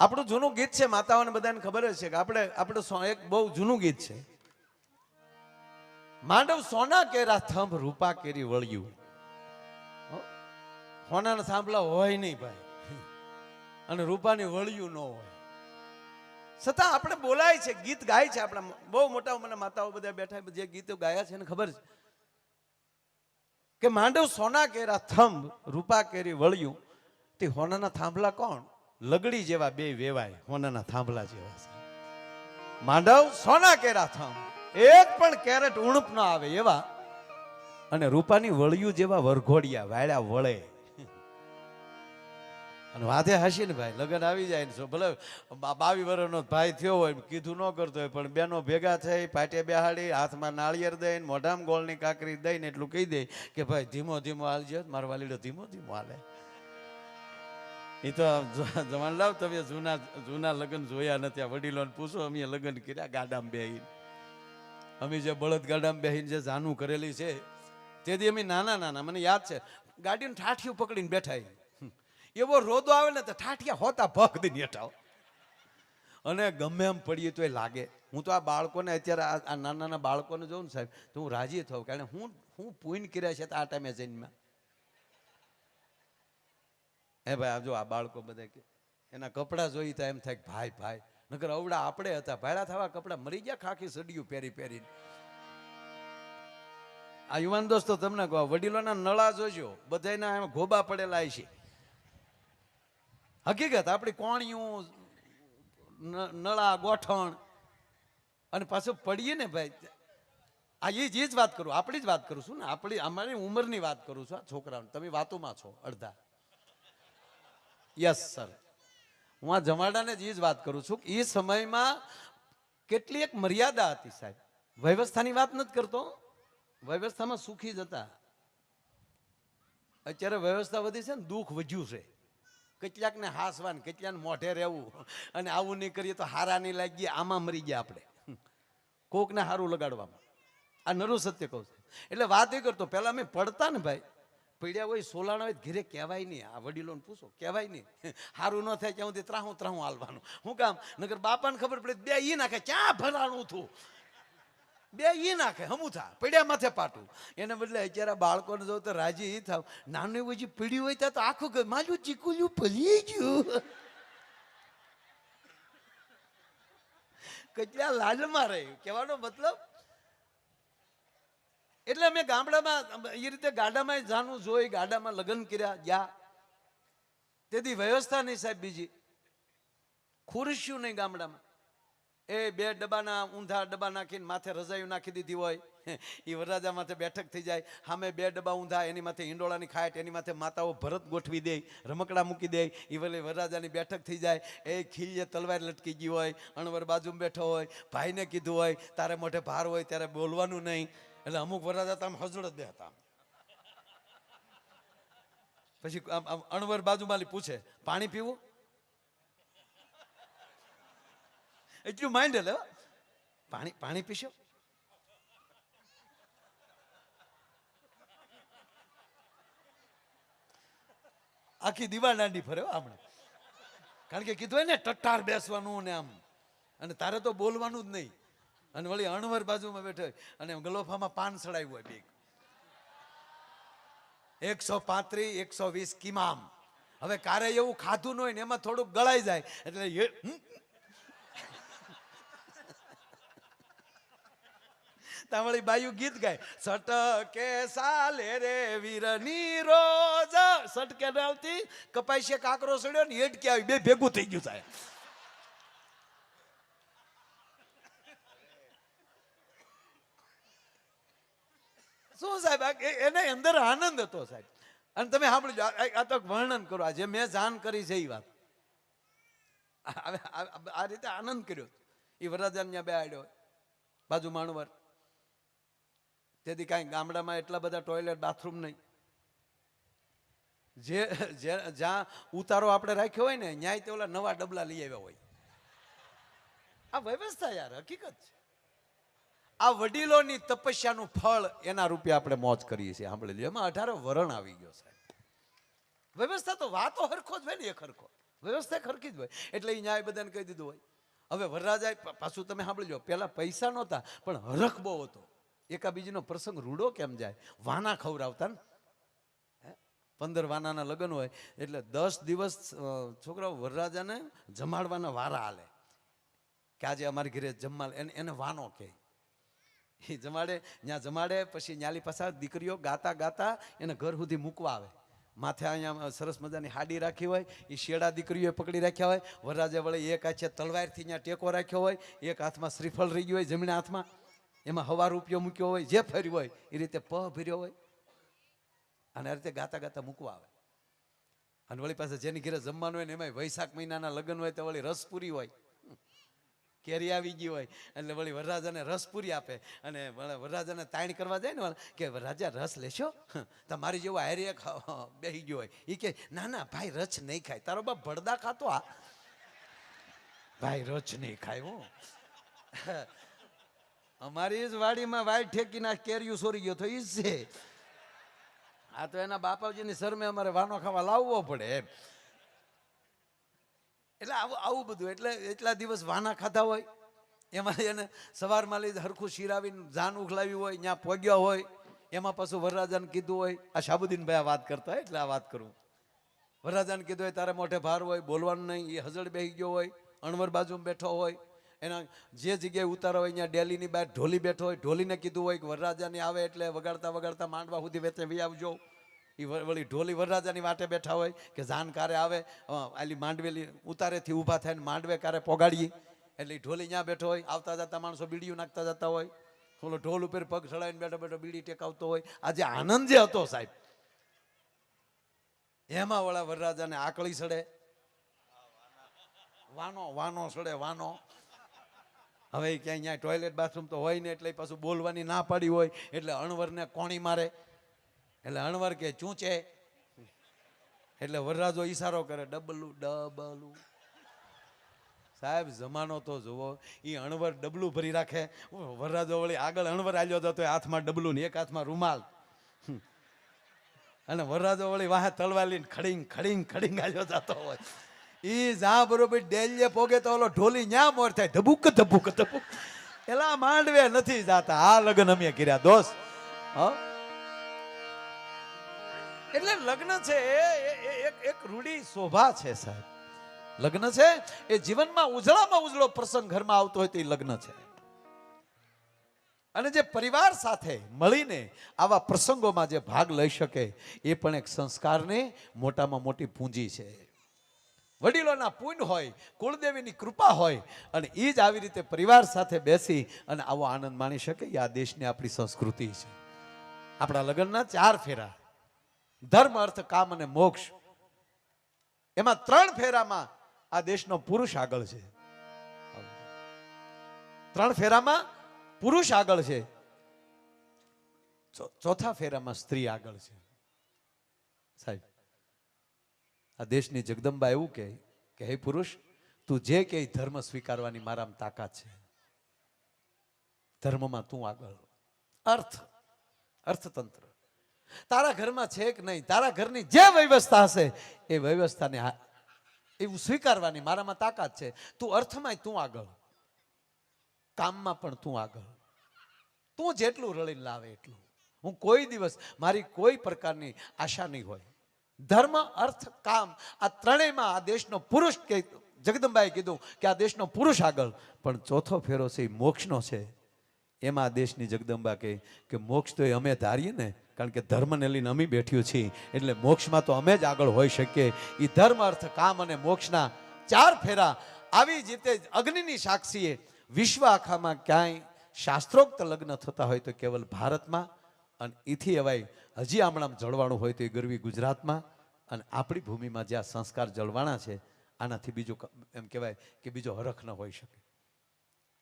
આપણું જૂનું ગીત છે, માતાઓને બધાને ખબર જ છે કે આપણે, આપણું એક બહુ જૂનું ગીત છે. માંડવ સોના કેરા થંભ રૂપા કેરી વળ્યું. સોનાના થાંભલા હોય નહીં ભાઈ. અને રૂપાની વળ્યું ન હોય. છતાં આપણે બોલાય છે, ગીત ગાય છે આપણા બહુ મોટા મને માતાઓ બધા બેઠા જે ગીતો ગાયા છે એને ખબર છે. કે માંડવ સોના કેરા થંભ રૂપા કેરી વળ્યું. તે હોનાના થાંભલા કોણ? લગડી જેવા બે વેવાય હોનાના થાંભલા જેવા છે. માંડવ સોના કેરા થાંભ એક પણ કેરેટ ઉણપ ન આવે એવા. અને રૂપાની વળિયું જેવા વરઘોડિયા વાળ્યા વળે. અને વાધે હસી ને ભાઈ, લગન આવી જાય ને ભલે બાવી વર્ષનો ભાઈ થયો હોય કીધું ન કરતો હોય, પણ બેનો ભેગા થઈ, પાટે બેહાડી, હાથમાં નાળિયેર દઈને, મોઢામાં ગોળની કાકરી દઈને એટલું કહી દે કે ભાઈ ધીમો ધીમો હાલજો, મારો વાલીડો ધીમો ધીમો હાલે. એ તો જ- જવાન લાવ તમે જૂના જૂના લગ્ન જોયા નથી આ વડીલોને પૂછો, અમે લગ્ન કર્યા, ગાડામાં બેહીને. અમે જે બળદ ગાડામાં બેહીને જે જાનું કરેલી છે, તેથી અમે નાના નાના, મને યાદ છે, ગાડીનું ઠાઠિયું પકડીને બેઠા. એવો રોદો આવે ને તો ઠાઠિયા હોતા ભગ દઈને હેઠાવ અને ગમે એમ પડીએ તો એ લાગે. હું તો આ બાળકોને અત્યારે આ નાના નાના બાળકોને જોઉં ને સાહેબ, તો હું રાજી થાઉં કારણ હું હું પૂન કર્યા છે આ ટાઈમે જન્મ્યા હે ભાઈ આ જો આ બાળકો બધા એના કપડાં જોઈ તો એમ થાય ભાઈ ભાઈ. નકર અવડા આપણે હતા, ભાડા થવા કપડાં મરી ગયા ખાખી સડિયું પહેરી પહેરીને. આ યુવાન દોસ્તો તમને કહો વડીલોના નળા જોજો બધાના એમ ગોબા પડેલા છે હકીકત, આપણી કોણિયું નળા, ગોઠણ. અને પાછું પડીએ ને ભાઈ, આ એ જ વાત કરું, આપણી જ વાત કરું છું ને, આપણી, અમારી ઉંમરની વાત કરું છું, આ છોકરાઓને. તમે વાતોમાં છો, અડધા. યસ સર હું આ જમાડાને જ એ જ વાત કરું છું એ સમયમાં કેટલી એક મર્યાદા હતી સાહેબ. વ્યવસ્થાની વાત નથી કરતો વ્યવસ્થામાં સુખી જ હતા. અત્યારે વ્યવસ્થા વધી છે ને, દુઃખ વધ્યું છે. કેટલાકને હાસવાન, કેટલાને મોઢે રહેવું. અને આવું નહીં કરીએ તો હારા નહીં લાગીએ, આમાં મરી ગયા આપણે. કોકને હારું લગાડવામાં. આ નરું સત્ય કહું છું. એટલે વાત એ કરતો, પહેલા અમે પડતા ને ભાઈ પડ્યા હોય સોલાણા હોય ઘેરે કહેવાય નહીં. આ વડીલોને પૂછો, કહેવાય નહીં. સારું ન થાય ત્યાં સુધી ત્રાહું ત્રાહું હાલવાનું. હું કામ? નગર બાપાને ખબર પડે બે ઈ નાખે, ક્યાં ભરાણું થું? બે ઈ નાખે, હમું થા, પડ્યા માથે પાટું. એને બદલે અત્યારે બાળકોને જો તો રાજી એ થાવ. નાનું એવું પીડ્યું હોય ત્યાં તો આખું મારું ચીકુલ્યું ભલી ગયું. કેટલા લાલમાં રહ્યું. કહેવાનો મતલબ એટલે અમે ગામડામાં એ રીતે ગાડામાં જાનું જોઈ ગાડામાં લગ્ન કર્યા, ગયા. તેથી વ્યવસ્થા નહીં સાહેબ બીજી. ખુરશ્યું નહીં ગામડામાં. એ બે ડબ્બાના ઊંધા ડબ્બા નાખીને માથે રજાયું નાખી દીધી હોય. એ વરરાજા માથે બેઠક થઈ જાય. સામે બે ડબ્બા ઊંધા, એની માથે ઈંડોળાની ખાટ, એની માથે માતાઓ ભરત ગોઠવી દે, રમકડા મૂકી દે. એ વલે વરરાજાની બેઠક થઈ જાય. એ ખીલીએ તલવાર લટકી ગઈ હોય, અણવર બાજુમાં બેઠો હોય, ભાઈને કીધું હોય, તારે મોઢે ભાર હોય ત્યારે બોલવાનું નહીં. એટલે અમુક વરરાજા તો આમ હજળ જ દેતા પછી આમ અણવર બાજુમાં પૂછે, પાણી પીવું? એટલું માઇન્ડ એટલે પાણી પાણી પીશો? આખી દીવા દાંડી ફર્યો આપણે કારણ કે કીધું હોય ને, ટટ્ટાર બેસવાનું ને આમ. અને તારે તો બોલવાનું જ નહીં. અને વળી અણવર બાજુમાં બેઠો અને ગલોફામાં પાન સડાવ્યું હોય બેગ. એકસો પાંત્રીસ, એકસો વીસ કિમામ. હવે કારે એવું ખાધું ન હોય ને એમાં થોડુંક ગળાઈ જાય એટલે વળી બાયુ ગીત ગાય, સટકે સાલે રે વીરની રોજ. સટકે નાવતી કપાઈ છે કાકરો સડ્યો ને હેડકે આવી, બે ભેગું થઈ ગયું સાહેબ. શું સાહેબ? એને અંદર આનંદ હતો સાહેબ. અને તમે સાંભળજો, આ- તો વર્ણન કરો. જે મેં જાણ કરી છે એ વાત. આ- રીતે આનંદ કર્યો. એ વરાજાન ત્યાં બેહાડ્યો. બાજુ માણવર. તેથી કાંઈ ગામડામાં એટલા બધા ટોયલેટ બાથરૂમ નહીં. જે- જ્યાં ઉતારો આપણે રાખ્યો હોય ને, ન્યાય તે ઓલા નવા ડબલા લઈ આવ્યા હોય. આ વ્યવસ્થા યાર, હકીકત છે. આ વડીલોની તપસ્યાનું ફળ, એના રૂપે આપણે મોજ કરીએ છીએ. સાંભળી લીધું એમાં અઢારે વરણ આવી ગયો સાહેબ. વ્યવસ્થા તો વાતો હરખો જ હોય ને, એક હરખો. વ્યવસ્થા ખરખી જ હોય. એટલે એ ન્યાય બધાને કહી દીધું હોય. હવે વરરાજાએ પાછું તમે સાંભળજો પહેલાં પૈસા નહોતા, પણ હરખ બહુ હતો. એકાબીજીનો પ્રસંગ રૂડો કેમ જાય? વાના ખવડાવતા ને? પંદર વાનાના લગ્ન હોય. એટલે દસ દિવસ છોકરાઓ વરરાજાને જમાડવાના વારા હાલે. કે આજે અમારી ઘરે જમવા એને એને વાનો કહે. એ જમાડે ત્યાં જમાડે, પછી ન્યાલી પાછા દીકરીઓ ગાતા ગાતા એને ઘર સુધી મૂકવા આવે. માથે અહીંયા સરસ મજાની હાડી રાખી હોય, એ શેડા દીકરીઓએ પકડી રાખ્યા હોય, વરરાજે વળે એક હાથે તલવારથી ત્યાં ટેકો રાખ્યો હોય, એક હાથમાં શ્રીફળ રહી ગયું હોય જમણા હાથમાં, એમાં હવા રૂપિયો મૂક્યો હોય, જે ફર્યું હોય, એ રીતે પ ભર્યો હોય, અને આ રીતે ગાતા ગાતા મૂકવા આવે. અને વળી પાસે જેની ઘરે જમવાનું હોય ને એમાં વૈશાખ મહિનાના લગ્ન હોય તો વળી રસપુરી હોય. કેરી આવી ગઈ હોય. એટલે વળી વરરાજાને રસ પૂરી આપે. અને વરરાજાને તાણ કરવા જાય ને કે રાજા રસ લેશો? તમારી જેવો હારી એક બેહી ગયો હોય. એ કે, ના ના, ભાઈ રસ નહીં ખાય. તારો બાપ ભડદા ખાતો આ. ભાઈ રસ નહીં ખાય હું. અમારી જ વાડીમાં વાઈટ ઠેકીના કેરીયું સોરી ગયો તો એ છે. આ તો એના બાપાજીની શરમે અમારે વાનો ખાવા લાવવો પડે એમ. એટલે આવું આવું બધું. એટલે એટલા દિવસ વાના ખાધા હોય. એમાં એને સવારમાં લઈ હરખું શિરાવીને જાન ઉખલાવી હોય ત્યાં પગ્યા હોય. એમાં પાછું વરરાજાને કીધું હોય, આ શાબુદ્દીનભાઈ આ વાત કરતા હોય, એટલે આ વાત કરું. વરરાજાને કીધું હોય, તારે મોઢે ભાર હોય, બોલવાનું નહીં. એ હજળ બેસી ગયો હોય, અણવર બાજુમાં બેઠો હોય. એના જે જગ્યાએ ઉતારો હોય ત્યાં ડેલીની બહાર ઢોલી બેઠો હોય. ઢોલીને કીધું હોય કે વરરાજાની આવે એટલે વગાડતા વગાડતા માંડવા સુધી વેચે, વી આવજો. વળી ઢોલી વરરાજાની વાટે બેઠા હોય કે જાન કારે આવે આલી માંડવેલી ઉતારેથી ઊભા ને માંડવે કારે પોગાડીએ. એટલે ઢોલી ત્યાં બેઠો હોય, આવતા જતા માણસો બીડીયું નાખતા જતા હોય. ઓલો ઢોલ ઉપર પગ ચડાવીને બેઠો બેઠો બીડી ટેકાવતો હોય. આજે આનંદ જે હતો સાહેબ. એમાં વળા વરરાજાને આકળી સડે. વાનો વાનો સડે, વાનો. હવે ઈ ક્યાંય ટોયલેટ બાથરૂમ તો હોય ને એટલે પાછું બોલવાની ના પાડી હોય. એટલે અણવરને કોણી મારે. એટલે અણવર કે ચૂંચે એટલે વરરાજો ઈશારો કરે, ડબલું ડબલું. સાહેબ, જમાનો તો જુઓ એ અણવર ડબલું ભરી રાખે. વરરાજો વળી આગળ અણવર આવ્યો જતો હોય હાથમાં ડબલું ને એક હાથમાં રૂમાલ. અને વરરાજો વળી વાહે તલવા લઈને ખડીંગ ખડીંગ ખડીંગ આવ્યો જતો હોય. એ જા બરોબર ડેલીએ પોગે તો ઓલો ઢોલી ન્યા મોર થાય? ધબુક ધબુક ધબુક. એલા માંડવે નથી જાતા. આ લગ્ન અમે કર્યા. દોસ્ત, હા? એટલે લગ્ન છે એક એક રૂઢી શોભા છે સાહેબ. લગ્ન છે એ જીવનમાં ઉજળામાં ઉજળો પ્રસંગ ઘરમાં આવતો હોય તે લગ્ન છે. અને જે પરિવાર સાથે મળીને આવા પ્રસંગોમાં જે ભાગ લઈ શકે એ પણ એક સંસ્કારની મોટામાં મોટી પૂંજી છે. વડીલોના પુણ્ય હોય, કુળદેવીની કૃપા હોય અને એ જ આવી રીતે પરિવાર સાથે બેસી અને આવો આનંદ માણી શકે એ આ દેશની આપણી સંસ્કૃતિ છે. આપણા લગ્નના ચાર ફેરા. ધર્મ, અર્થ, કામ અને મોક્ષ. એમાં ત્રણ ફેરામાં આ દેશનો પુરુષ આગળ છે. ત્રણ ફેરામાં પુરુષ આગળ છે. ચોથા ફેરામાં સ્ત્રી આગળ છે. સાહેબ, આ દેશની જગદંબા એવું કહે, કે હે પુરુષ, તું જે કે ધર્મ સ્વીકારવાની મારામાં તાકાત છે. ધર્મમાં તું આગળ અર્થ, અર્થતંત્ર. તારા ઘરમાં છે કે નહીં? તારા ઘરની જે વ્યવસ્થા હશે, એ વ્યવસ્થાને એવું સ્વીકારવાની મારામાં તાકાત છે. તું અર્થમાં તું આગળ. કામમાં પણ તું આગળ. તું જેટલું રળીને લાવે એટલું. હું કોઈ દિવસ મારી કોઈ પ્રકારની આશા નહીં હોય. ધર્મ, અર્થ, કામ, આ ત્રણેયમાં આ દેશનો પુરુષ કે, જગદંબાએ કીધું કે આ દેશનો પુરુષ આગળ. પણ ચોથો ફેરો છે એ મોક્ષનો છે. એમાં દેશની જગદંબા કહે કે મોક્ષ તો એ અમે ધારીએ ને કારણ કે ધર્મને લઈને અમે બેઠ્યું છીએ. એટલે મોક્ષમાં તો અમે જ આગળ હોઈ શકીએ. એ ધર્મ અર્થ કામ અને મોક્ષના ચાર ફેરા. આવી જ અગ્નિની સાક્ષીએ વિશ્વ આખામાં ક્યાંય શાસ્ત્રોક્ત લગ્ન થતા હોય તો કેવલ ભારતમાં અને એથી એવાય હજી આમણામ જળવાણું હોય તો એ ગરવી ગુજરાતમાં અને આપણી ભૂમિમાં જ્યાં સંસ્કાર જળવાણા છે, આનાથી બીજું એમ કહેવાય કે બીજો હરખ ન હોઈ શકે.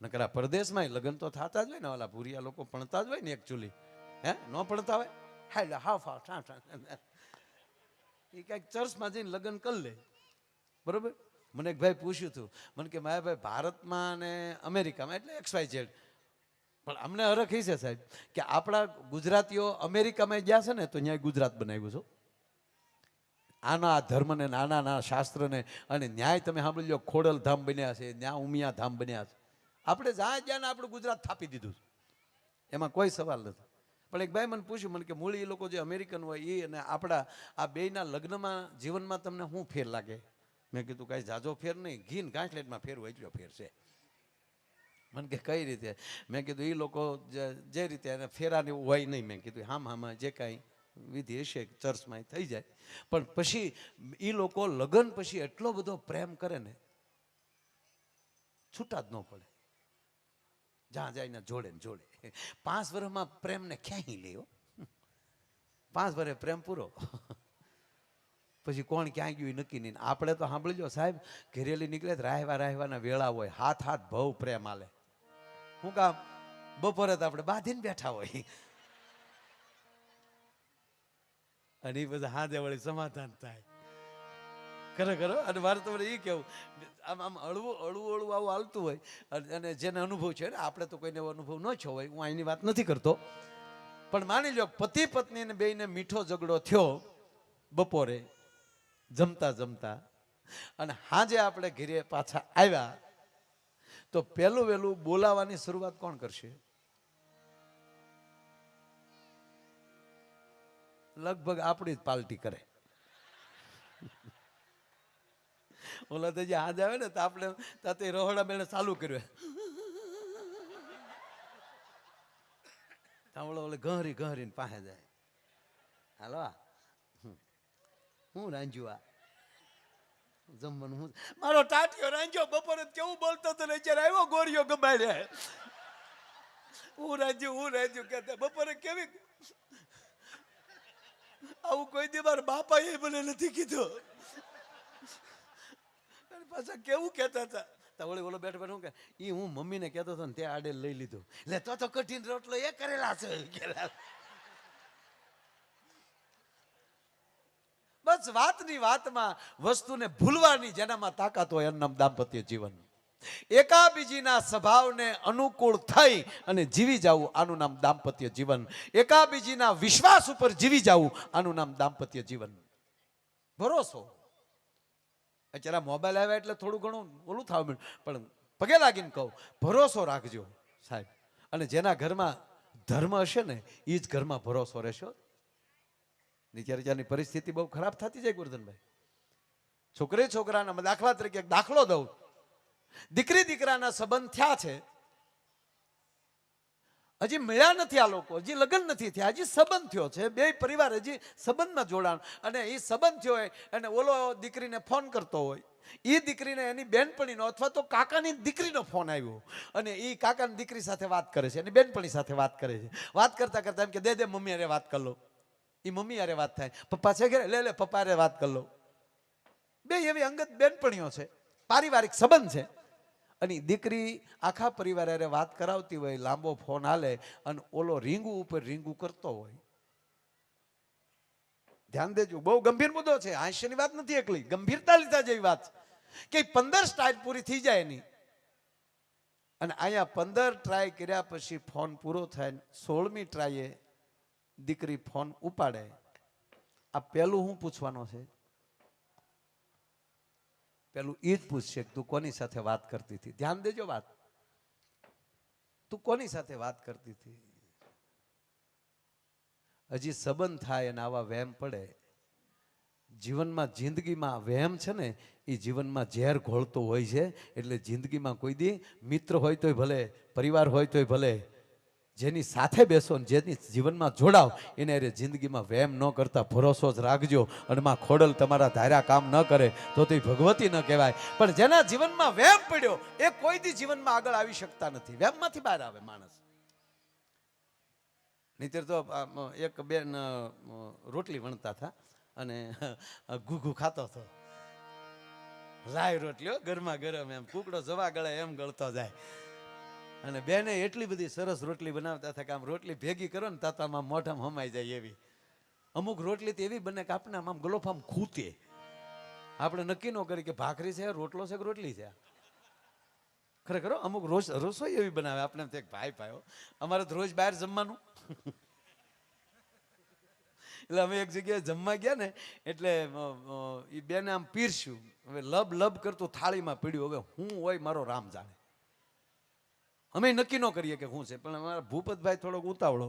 નકર પરદેશમાં લગ્ન તો થતા જ હોય ને, ઓલા ભૂરિયા લોકો ભણતા જ હોય ને એકચ્યુઅલી હે? ન ભણતા હોય? હાલે હાફ હાફ ઠા. એ ક્યાંક ચર્ચમાં જઈને લગ્ન કરી લે. બરોબર? મને એક ભાઈ પૂછ્યું હતું મને કે મારા ભાઈ, ભારતમાં અને અમેરિકામાં, એટલે એક્સ વાય ઝેડ. પણ અમને હરખ એ છે સાહેબ કે આપણા ગુજરાતીઓ અમેરિકામાં ગયા છે ને, તો ત્યાં ગુજરાત બનાવ્યું છું. આના ધર્મને, નાના નાના શાસ્ત્રને અને ન્યાય તમે સાંભળી લો ખોડલ ધામ બન્યા છે, ન્યા ઉમિયા ધામ બન્યા છે. આપણે જ્યાં જ્યાં આપણું ગુજરાત થાપી દીધું છે. એમાં કોઈ સવાલ નથી. પણ એક ભાઈ મને પૂછ્યું, મને કે મૂળ એ લોકો જે અમેરિકન હોય એ અને આપણા આ બેયના લગ્નમાં, જીવનમાં તમને શું ફેર લાગે? મેં કીધું, કાંઈ જાજો ફેર નહીં. ઘીન ગાંઠલેટમાં ફેર હોય એટલો ફેર છે. મને કે, કઈ રીતે? મેં કીધું એ લોકો જે રીતે એને ફેરાને હોય નહીં. મેં કીધું, હામ, હામાં, જે કાંઈ વિધિ હશે, ચર્ચમાં થઈ જાય. પણ પછી એ લોકો લગ્ન પછી એટલો બધો પ્રેમ કરે ને, છૂટા જ ન પડે. જ્યાં જાય ને જોડે ને જોડે. પાંચ વર્ષમાં પ્રેમને ક્યાંય લેવો પાંચ વર્ષે પ્રેમ પૂરો. પછી કોણ ક્યાં ગયું નક્કી નહીં. આપણે તો સાંભળજો સાહેબ, ઘેરેલી નીકળે રાહવા રાહવાના વેળા હોય. હાથ હાથ ભવ પ્રેમ આલે. હું કામ? બપોરે તો આપણે બાંધીને બેઠા હોય. અને એ બધા હાથે વળી સમાધાન થાય. ખરેખર ખરો અને મારે તમને એ કહેવું આમ આમ અળવું અળવું અળવું આવું હાલતું હોય, અને- જેને અનુભવ છે ને, આપણે તો કોઈને અનુભવ ન છો હોય, હું અહીંની વાત નથી કરતો. પણ માની લો પતિ પત્ની ને બેયને મીઠો ઝઘડો થયો બપોરે, જમતા જમતા, અને હાજે આપણે ઘરે પાછા આવ્યા, તો પહેલું વહેલું બોલાવાની શરૂઆત કોણ કરશે? લગભગ આપણી જ પાલટી કરે. ઓલા તો જે હાજ આવે ને, તો આપણે તાતે રહોડા મેળે ચાલુ કર્યું. તાવળો ઓલે ઘરી ઘરીને પાસે જાય. હાલો. હું રાંજુ આ? જમવાનું હું? મારો ટાટિયો રાંજ્યો બપોરે કેવું બોલતો હતો ને, અત્યારે આવ્યો ગોરીઓ જાય હું રાંજ્યું હું રાંજ્યું કહેતા, બપોરે કેવી આવું કોઈ દી મારા બાપાએ મને નથી કીધું. પાછા કેવું કહેતા હતા? વળી ઓલો બેઠો બેઠો કે એ હું મમ્મીને કહેતો હતો ને તે આડે લઈ લીધો. એટલે તો તો કઠિન રોટલો એ કરેલા છે. બસ વાતની વાતમાં, વસ્તુને ભૂલવાની જેનામાં તાકાત હોય એનું નામ દાંપત્ય જીવન એકાબીજીના સ્વભાવને અનુકૂળ થઈ અને જીવી જવું આનું નામ દાંપત્ય જીવન. એકાબીજીના વિશ્વાસ ઉપર જીવી જવું આનું નામ દાંપત્ય જીવન. ભરોસો. અત્યારે મોબાઈલ આવ્યા એટલે થોડું ઘણું ઓલું થવા મળ્યું પણ પગે લાગીને કહું, ભરોસો રાખજો સાહેબ. અને જેના ઘરમાં ધર્મ હશે ને એ જ ઘરમાં ભરોસો રહેશો. નીચે ત્યારની પરિસ્થિતિ બહુ ખરાબ થતી જાય ગુરધનભાઈ. છોકરી છોકરાના દાખલા તરીકે એક દાખલો દઉં. દીકરી દીકરાના સંબંધ થયા છે હજી મળ્યા નથી આ લોકો, હજી લગ્ન નથી થયા, હજી સંબંધ થયો છે, બે પરિવાર હજી સંબંધમાં જોડાણ. અને એ સંબંધ થયો હોય, અને ઓલો દીકરીને ફોન કરતો હોય એ દીકરીને એની બેનપણીનો અથવા તો કાકાની દીકરીનો ફોન આવ્યો. અને એ કાકાની દીકરી સાથે વાત કરે છે, એની બેનપણી સાથે વાત કરે છે. વાત કરતા કરતા એમ કે, દે દે, મમ્મી અરે વાત કર એ મમ્મી અરે વાત થાય. પપ્પા છે ઘરે? લે લે, પપ્પા અરે વાત કર લો. બે એવી અંગત બેનપણીઓ છે. પારિવારિક સંબંધ છે. અને દીકરી આખા પરિવાર અરે વાત કરાવતી હોય, લાંબો ફોન હાલે અને ઓલો રીંગુ ઉપર રીંગુ કરતો હોય. ધ્યાન દેજો, બહુ ગંભીર મુદ્દો છે. હાસ્યની વાત નથી એકલી, ગંભીરતા લીધા જેવી વાત કે પંદર સ્ટાઇલ પૂરી થઈ જાય એની. અને અહીંયા પંદર ટ્રાય કર્યા પછી ફોન પૂરો થાય સોળમી ટ્રાયે દીકરી ફોન ઉપાડે. આ પહેલું હું પૂછવાનો છે? પેલું એ પૂછશે તું કોની સાથે વાત કરતી હતી? ધ્યાન દેજો વાત. તું કોની સાથે વાત કરતી હતી? હજી સંબંધ થાય અને આવા વહેમ પડે. જીવનમાં જિંદગીમાં વહેમ છે ને એ જીવનમાં ઝેર ઘોળતો હોય છે. એટલે જિંદગીમાં કોઈ દી મિત્ર હોય તોય ભલે, પરિવાર હોય તોય ભલે જેની સાથે બેસો ને જેની જીવનમાં જોડાવ, એને અરે જિંદગીમાં વેમ ન કરતા, ભરોસો જ રાખજો. અને માં ખોડલ તમારા ધાર્યા કામ ન કરે, તો તે ભગવતી ન કહેવાય. પણ જેના જીવનમાં વેમ પડ્યો, એ કોઈ દી જીવનમાં આગળ આવી શકતા નથી. વેમમાંથી બહાર આવે માણસ. નહીતર તો એક બેન રોટલી વણતા હતા અને ઘૂઘું ખાતો હતો. લાય રોટલીઓ ગરમા ગરમ એમ. કુકડો જવા ગળે એમ ગળતો જાય. અને બેને એટલી બધી સરસ રોટલી બનાવતા હતા કે આમ રોટલી ભેગી કરો ને તાતામાં મોઢામાં હમાઈ જાય એવી. અમુક રોટલી તો એવી બને કે આપણે આમ ગલોફામ ખૂતે. આપણે નક્કી ન કરી કે ભાખરી છે, રોટલો છે કે રોટલી છે. ખરેખર અમુક રોજ રસોઈ એવી બનાવે. આપણે એમ ભાઈ ભાઈઓ અમારે તો રોજ બહાર જમવાનું. એટલે અમે એક જગ્યાએ જમવા ગયા ને, એટલે એ બેને આમ પીરસ્યું. હવે લબ લબ કરતું થાળીમાં પીડ્યું. હવે હું હોય મારો રામ જાણે. અમે નક્કી ન કરીએ કે શું છે પણ અમારા ભૂપતભાઈ થોડોક ઉતાવળો.